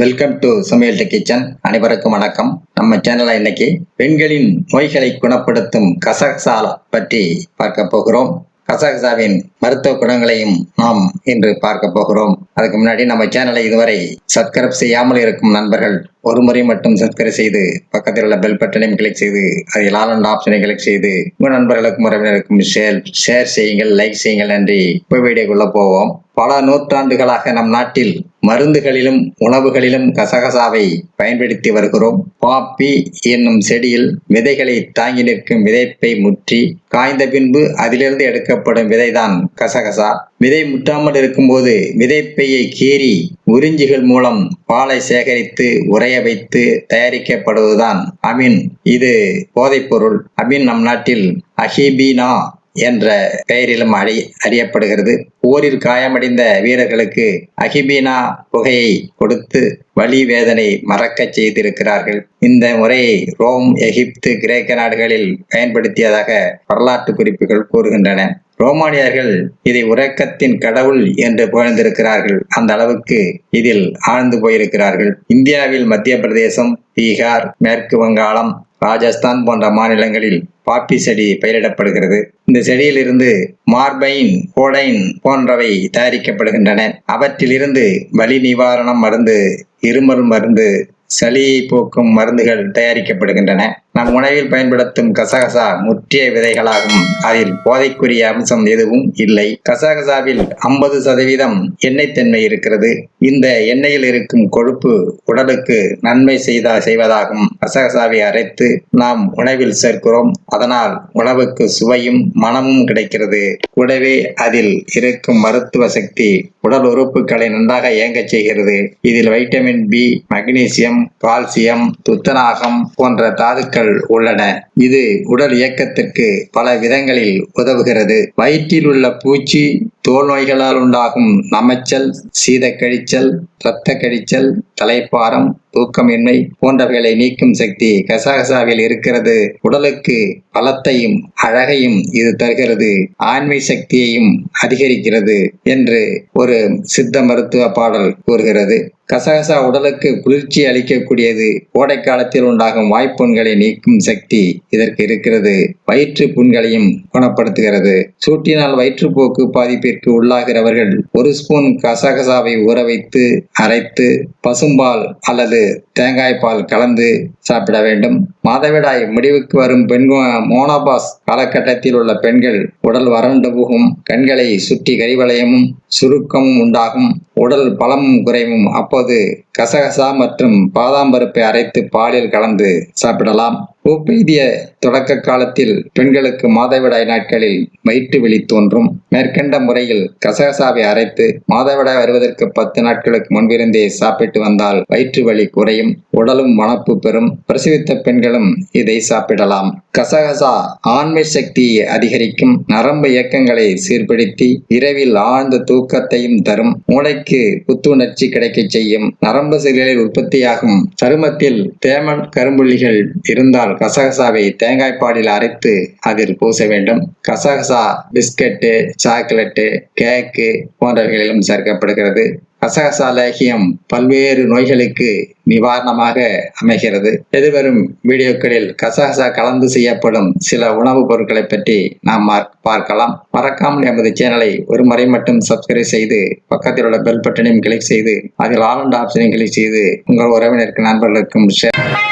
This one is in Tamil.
வெல்கம் டு சமையல் கிச்சன் அனைவருக்கும் வணக்கம். நம்ம சேனலை இன்னைக்கு பெண்களின் நோய்களை குணப்படுத்தும் கசக்சாலா பற்றி பார்க்க போகிறோம். கசகசாவின் மருத்துவ குணங்களையும் நாம் இன்று பார்க்க போகிறோம். அதுக்கு முன்னாடி நம்ம சேனலை இதுவரை சப்ஸ்கிரைப் செய்யாமல் இருக்கும் நண்பர்கள் ஒரு முறை மட்டும் சப்ஸ்கிரைப் செய்து பக்கத்தில் உள்ள பெல் பட்டனையும் கிளிக் செய்து அதில் ஆலண்ட் ஆப்ஷனை கிளிக் செய்து உங்கள் நண்பர்களுக்கும் உறவினருக்கும் ஷேர் ஷேர் செய்யுங்கள் லைக் செய்யுங்கள் நன்றி இப்போ வீடியோக்குள்ளே போவோம். பல நூற்றாண்டுகளாக நம் நாட்டில் மருந்துகளிலும் உணவுகளிலும் கசகசாவை பயன்படுத்தி வருகிறோம். பாப்பி என்னும் செடியில் விதைகளை தாங்கி நிற்கும் விதைப்பை முற்றி காய்ந்த பின்பு அதிலிருந்து எடுக்கப்படும் விதைதான் கசகசா. விதை முட்டாமல் இருக்கும்போது விதைப்பையை கீறி உறிஞ்சிகள் மூலம் பாலை சேகரித்து உறைய வைத்து தயாரிக்கப்படுவதுதான் அமீன். இது போதைப்பொருள். அமீன் நம் நாட்டில் அஹிபீனா என்ற பெயரிலும் அறி அறியப்படுகிறது. போரில் காயமடைந்த வீரர்களுக்கு அகிபீனா புகையை கொடுத்து வலி வேதனை மறக்கச் செய்திருக்கிறார்கள். இந்த முறையை ரோம் எகிப்து கிரேக்க நாடுகளில் பயன்படுத்தியதாக வரலாற்று குறிப்புகள் கூறுகின்றன. ரோமானியர்கள் இதை உறக்கத்தின் கடவுள் என்று புகழ்ந்திருக்கிறார்கள். அந்த அளவுக்கு இதில் ஆழ்ந்து போயிருக்கிறார்கள். இந்தியாவில் மத்திய பிரதேசம் பீகார் மேற்கு வங்காளம் ராஜஸ்தான் போன்ற மாநிலங்களில் பாப்பி செடி பயிரிடப்படுகிறது. இந்த செடியிலிருந்து மார்பைன் கோடைன் போன்றவை தயாரிக்கப்படுகின்றன. அவற்றிலிருந்து வலி நிவாரணம் மருந்து இருமல் மருந்து சளியை போக்கும் மருந்துகள் தயாரிக்கப்படுகின்றன. நம் உணவில் பயன்படுத்தும் கசகசா முற்றிய விதைகளாகும். அதில் போதைக்குரிய அம்சம் எதுவும் இல்லை. கசகசாவில் ஐம்பது சதவீதம் எண்ணெய் தன்மை இருக்கிறது. இந்த எண்ணெயில் இருக்கும் கொழுப்பு உடலுக்கு நன்மை செய்தா செய்வதாகும். கசகசாவை அரைத்து நாம் உணவில் சேர்க்கிறோம். அதனால் உணவுக்கு சுவையும் மனமும் கிடைக்கிறது. கூடவே அதில் இருக்கும் மருத்துவ சக்தி உடல் உறுப்புகளை நன்றாக இயங்கச் செய்கிறது. இதில் வைட்டமின் பி மக்னீசியம் கால்சியம் துத்தநாகம் போன்ற தாதுக்கள் உள்ளன. இது உடல் இயக்கத்திற்கு பல விதங்களில் உதவுகிறது. வயிற்றில் உள்ள பூச்சி தோல் நோய்களால் உண்டாகும் நமைச்சல் சீதக்கழிச்சல் இரத்த கழிச்சல் தலைப்பாரம் தூக்கமின்மை போன்றவைகளை நீக்கும் சக்தி கசகசாவில் இருக்கிறது. உடலுக்கு பலத்தையும் அழகையும் இது தருகிறது. ஆண்மை சக்தியையும் அதிகரிக்கிறது என்று ஒரு சித்த மருத்துவ பாடல் கூறுகிறது. கசகசா உடலுக்கு குளிர்ச்சி அளிக்கக்கூடியது. கோடை காலத்தில் உண்டாகும் வாய்ப்புண்களை நீக்கும் சக்தி இதற்கு இருக்கிறது. வயிற்று புண்களையும் குணப்படுத்துகிறது. சூட்டினால் வயிற்றுப்போக்கு பாதிப்பிற்கு உள்ளாகிறவர்கள் ஒரு ஸ்பூன் கசகசாவை ஊற வைத்து அரைத்து பசும்பால் அல்லது தேங்காய் பால் கலந்து சாப்பிட வேண்டும். மாதவிடாய் முடிவுக்கு வரும் பெண் மோனோபாஸ் காலகட்டத்தில் உள்ள பெண்கள் உடல் வறண்டு போகும். கண்களை சுற்றி கரிவளையமும் சுருக்கமும் உண்டாகும். உடல் பலமும் குறைவும் அப்போது கசகசா மற்றும் பாதாம் பருப்பை அரைத்து பாலில் கலந்து சாப்பிடலாம். ஓப்பெய்திய தொடக்க காலத்தில் பெண்களுக்கு மாதவிடாய் நாட்களில் வயிற்று வெளி தோன்றும். மேற்கண்ட முறையில் கசகசாவை அரைத்து மாதவிடாய் வருவதற்கு பத்து நாட்களுக்கு முன்பிருந்தே சாப்பிட்டு வந்தால் வயிற்று வலி குறையும். உடலும் வனப்பு பெறும். பிரசவித்த பெண்களும் இதை சாப்பிடலாம். கசகசா ஆண்மை சக்தியை அதிகரிக்கும். நரம்பு இயக்கங்களை சீர்படுத்தி இரவில் ஆழ்ந்த தூக்கத்தையும் தரும். மூளைக்கு புத்துணர்ச்சி கிடைக்க செய்யும். நரம்பு செல்களில் உற்பத்தியாகும். சருமத்தில் தேமல் கரும்புள்ளிகள் இருந்தால் கசகசாவை தேங்காய் பாலில் அரைத்து அதில் பூச வேண்டும். கசகசா பிஸ்கட்டு சாக்லேட்டு கேக்கு போன்றவைகளிலும் சேர்க்கப்படுகிறது. கசகசா லேகியம் பல்வேறு நோய்களுக்கு நிவாரணமாக அமைகிறது. எதிர்வரும் வீடியோக்களில் கசகசா கலந்து செய்யப்படும் சில உணவுப் பொருட்களை பற்றி நாம் பார்க்கலாம். மறக்காமல் எமது சேனலை ஒரு முறை மட்டும் சப்ஸ்கிரைப் செய்து பக்கத்தில் உள்ள பெல் பட்டனையும் கிளிக் செய்து அதில் ஆல் அண்ட் ஆப்ஷனையும் கிளிக் செய்து உங்கள் உறவினருக்கு நண்பர்களுக்கும் ஷேர்